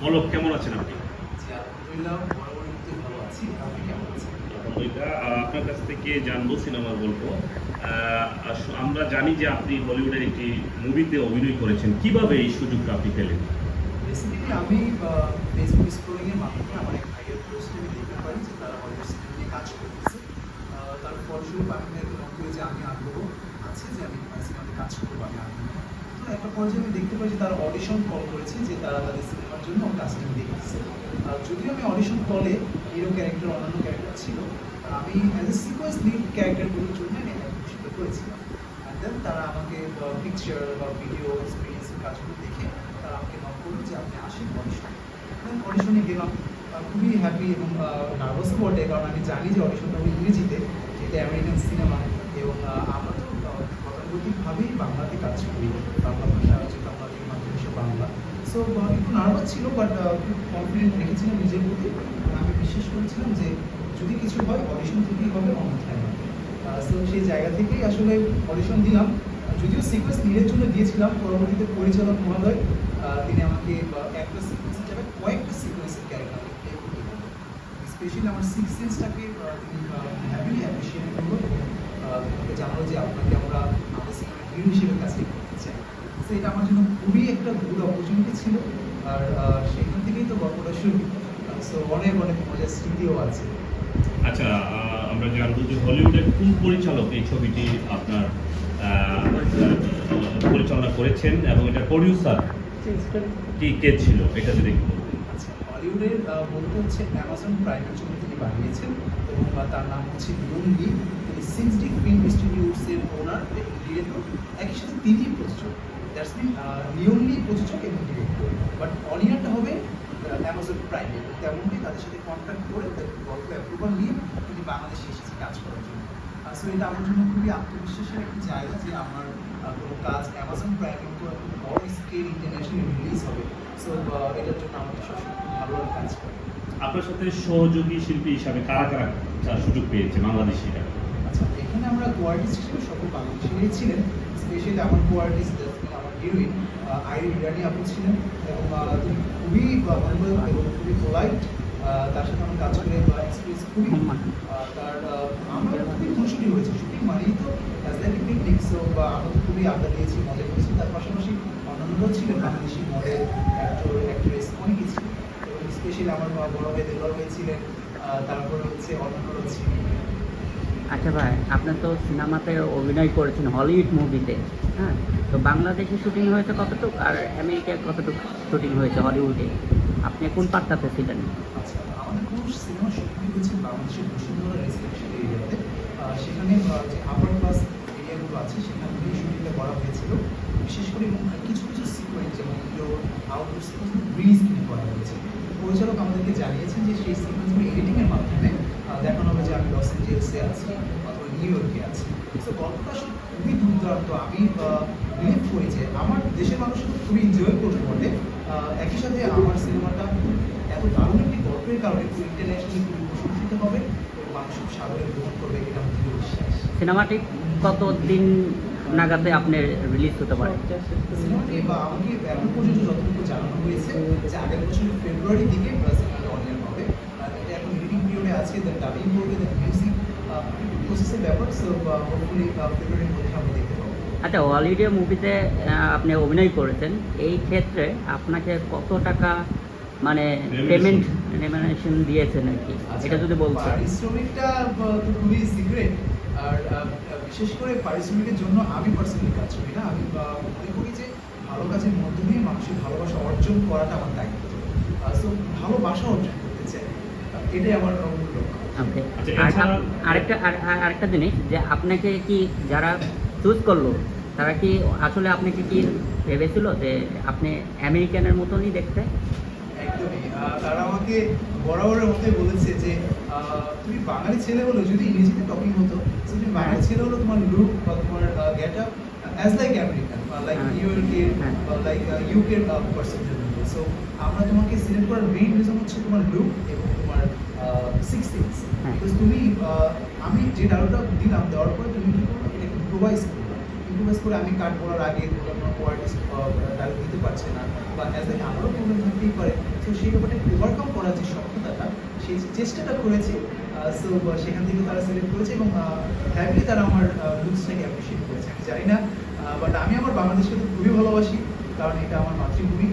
পলক কেমন আছেন আপনি? আপনার কাছ থেকে জানব সিনেমার গল্প। আমরা জানি যে আপনি হলিউডের একটি মুভিতে অভিনয় করেছেন। কীভাবে এই সুযোগটা আপনি পেলেন? বেসিক্যালি আমি ফেসবুক স্ক্রোলিং এর মাধ্যমে আমার এক ভাইয়ের পোস্টে আমি দেখতে পারি যে তারা হলিউড সিনেমা নিয়ে কাজ করতেছে। তার ফলস্বরূপ আমি মনে করি যে আমি আগ্রহ আছে যে আমি সিনেমাতে কাজ করব আমি আগ্রহ। একটা পর্যায়ে আমি দেখতে পাই যে তারা অডিশন কল করেছে, যে তারা তাদের সিনেমার জন্য কাস্টিং দেখতেছে আর যদিও আমি অডিশন কলে হিরো ক্যারেক্টার অন্যান্য ক্যারেক্টার ছিল আমি অ্যাজ এ সিকোয়েন্স লিড ক্যারেক্টারগুলোর জন্য আমি অ্যাপ্লিকেশন করেছিলাম। অ্যান্ড দেন তারা আমাকে পিকচার বা ভিডিও এক্সপিরিয়েন্সের কাজগুলো দেখে তারা আমাকে নক করল যে আপনি আসেন অডিশন দেন অডিশনে গেলাম। খুবই হ্যাপি এবং নার্ভাসও বটে কারণ আমি জানি যে অডিশনটা ইংরেজিতে যেটা আমেরিকান সিনেমা এবং আমরা গতানুগতিকভাবেই বাংলাতে কাজ করি। বাংলা ভাষা হচ্ছে বাংলাদেশের মাতৃভাষা বাংলা। সো একটু নার্ভাস ছিল বাট খুব কনফিডেন্ট রেখেছিলাম নিজের প্রতি। আমি বিশ্বাস করেছিলাম যে যদি কিছু হয় অডিশন থেকেই হবে অন্যথায় হবে। সো সেই জায়গা থেকেই আসলে অডিশন দিলাম। যদিও সিকোয়েন্স নিজের জন্য দিয়েছিলাম, পরবর্তীতে পরিচালক মহোদয় তিনি আমাকে একটা সিকোয়েন্সের জায়গায় কয়েকটা সিকোয়েন্সের ক্যারেক্টার স্পেশালি আমার সিক্স সেন্সটাকে তিনি হ্যাপিলি অ্যাপ্রিসিয়েট করল। জানালো যে আপনাকে আমরা হিরো হিসেবে কাছে করতে চাই। তো এটা আমার জন্য খুবই একটা গুড অপরচুনিটি ছিল। আর সেখান থেকেই তো গল্পটা শুরু। সো অনেক অনেক মজার স্মৃতিও আছে। আচ্ছা আমরা জানব যে হলিউডের কোন পরিচালক এই ছবিটি আপনার পরিচালনা করেছেন এবং এটা প্রডিউসার কি কে ছিল? এটা যদি আহ, বলতে হচ্ছে অ্যামাজন প্রাইমের জন্য তিনি বানিয়েছেন এবং তার নাম হচ্ছে লিওন লি তিনি সিক্সটি ফিল্ম ইনস্টিটিউটসের ওনার ডিরেক্টর একই সাথে তিনি প্রযোজক। দ্যাটস মিন নিয়মলি প্রযোজক এবং ডিরেক্টর বাট অনিয়ারটা হবে অ্যামাজন প্রাইমে তেমনটি তাদের সাথে কন্ট্যাক্ট করে গল্প অ্যাপ্রুভাল নিয়ে তিনি বাংলাদেশে এসেছে কাজ করার জন্য সো এটা আমার জন্য খুবই আত্মবিশ্বাসের একটা জায়গা যে আমার কোনো কাজ অ্যামাজন প্রাইমের একটা বড় স্কেল ইন্টারন্যাশনাল রিলিজ হবে। সো এটার জন্য আমাকে সবসময় ভালো কাজ করে। আপনার সাথে সহযোগী শিল্পী হিসাবে কারা কারা সুযোগ পেয়েছে বাংলাদেশিরা আচ্ছা এখানে আমরা কোয়ার্টিস্ট হিসেবে সকল বাংলাদেশিরাই ছিলেন স্পেশালি আমার কোয়ার্টিস্ট আমার হিরোইন আইরি ইরানি আপু ছিলেন। এবং তিনি খুবই ভালো এবং খুবই পোলাইট তার সাথে আমার কাজ করে এক্সপিরিয়েন্স খুবই তার আমরা খুবই খুশি হয়েছে শুটিং মানেই তো অ্যাজ পিকনিক সো আমরা তো খুবই আড্ডা দিয়েছি মজা করেছি তার পাশাপাশি অন্যান্যরাও ছিলেন বাংলাদেশি মডেল অ্যাক্টর অ্যাক্ট্রেস অনেকেই ছিলেন এবং স্পেশালি আমার বড় ভাই দেবর ভাই ছিলেন তারপরে হচ্ছে অন্যান্যরাও ছিলেন আচ্ছা ভাই আপনার তো সিনেমাতে অভিনয় করেছেন হলিউড মুভিতে হ্যাঁ? তো বাংলাদেশে শুটিং হয়েছে কতটুকু আর আমেরিকায় কতটুকু শুটিং হয়েছে হলিউডে? আপনি কোন পার্টটাতে ছিলেন সেখানে এরিয়াগুলো আছে করা হয়েছিল বিশেষ করে কিছু কিছু সিকোয়েন্স যেমন আউটডোর সিকোয়েন্স গ্রিন স্ক্রিন করা হয়েছে পরিচালক আমাদেরকে জানিয়েছেন যে সেই সিকোয়েন্সগুলো এডিটিংয়ের মাধ্যমে দেখানো হবে যে আমি লস এঞ্জেলসে আছি অথবা নিউ ইয়র্কে আছি তো গল্পটা খুবই দুর্দান্ত আমি বিলিভ করি যে আমার দেশের মানুষ খুবই এনজয় করতে আহ, একই সাথে আমার সিনেমাটা এত দারুণ একটি গল্পের কারণে ইন্টারন্যাশনালি খুবই প্রশংসিত হবে এবং মানুষ খুব সাগরে গ্রহণ করবে এটা আমার দৃঢ় বিশ্বাস। সিনেমাটি কত দিন নাগাদে আপনি রিলিজ হতে পারে? সিনেমাটি বা আমাকে এখন পর্যন্ত যতটুকু জানানো হয়েছে যে আগের বছরের ফেব্রুয়ারির দিকে সিনেমাটা অনিয়ার হবে। আর এটা এখন রিডিং পিরিয়ডে আছে দেন ডাবিং করবে দেন মিউজিক প্রসেসের ব্যাপার। সো হোপফুলি ফেব্রুয়ারির মধ্যে আমরা দেখতে পাবো। আচ্ছা হলিউডে মুভিতে আপনি অভিনয় করেছেন। এই ক্ষেত্রে আপনাকে কত টাকা মানে পেমেন্ট রেমিনেশন দিয়েছেন আর কি? এটা যদি বলতেন। আচ্ছা, পারিশ্রমিকটা তো খুবই সিক্রেট আর বিশেষ করে পারিশ্রমিকের জন্য আমি পার্সোনালি কাজ করি না। আমি মনে করি যে ভালো কাজের মধ্য দিয়ে মানুষের ভালোবাসা অর্জন করাটা আমার দায়িত্ব। সো ভালোবাসা অর্জন করতে চাই। এটাই আমার মূল লক্ষ্য। আচ্ছা, আপ- আরেকটা আর- আর- আরেকটা জিনিস যে আপনাকে কি যারা চুজ করল তারা কি আসলে আপনাকে কি ভেবেছিল যে আপনি আমেরিকানের মতনই দেখতে? একদমই। তারা আমাকে বরাবরের মতোই বলেছে যে তুমি বাঙালি ছেলে হলো যদি ইংরেজিতে টপিং হতো তুমি বাঙালি ছেলে হলো তোমার লুক বা তোমার get up as like American like. New ইয়র্কের লাইক ইউকের পার্সেন্টের মতো। সো আমরা তোমাকে সিলেক্ট করার মেইন রিজন হচ্ছে তোমার লুক এবং তোমার সিক্স হ্যাঁ। তুমি আমি যে ডায়লগটা দিলাম দেওয়ার পরে তুমি কি করবে? ইম্প্রোভাইজ করবে ইম্প্রোভাইজ করে আমি কাট বলার আগে কোনো ডায়লগ দিতে পারছে না বা অ্যাজ লাইক আমারও প্রবলেম থাকতেই পারে তো সেই ব্যাপারটা ওভারকাম করার যে সক্ষমতাটা, সেই চেষ্টাটা করেছে সো সেখান থেকে তারা সিলেক্ট করেছে এবং হ্যাপি তারা আমার লুকসটাকে অ্যাপ্রিসিয়েট করেছে। আমি জানি না বাট আমি আমার বাংলাদেশকে তো খুবই ভালোবাসি, কারণ এটা আমার মাতৃভূমি।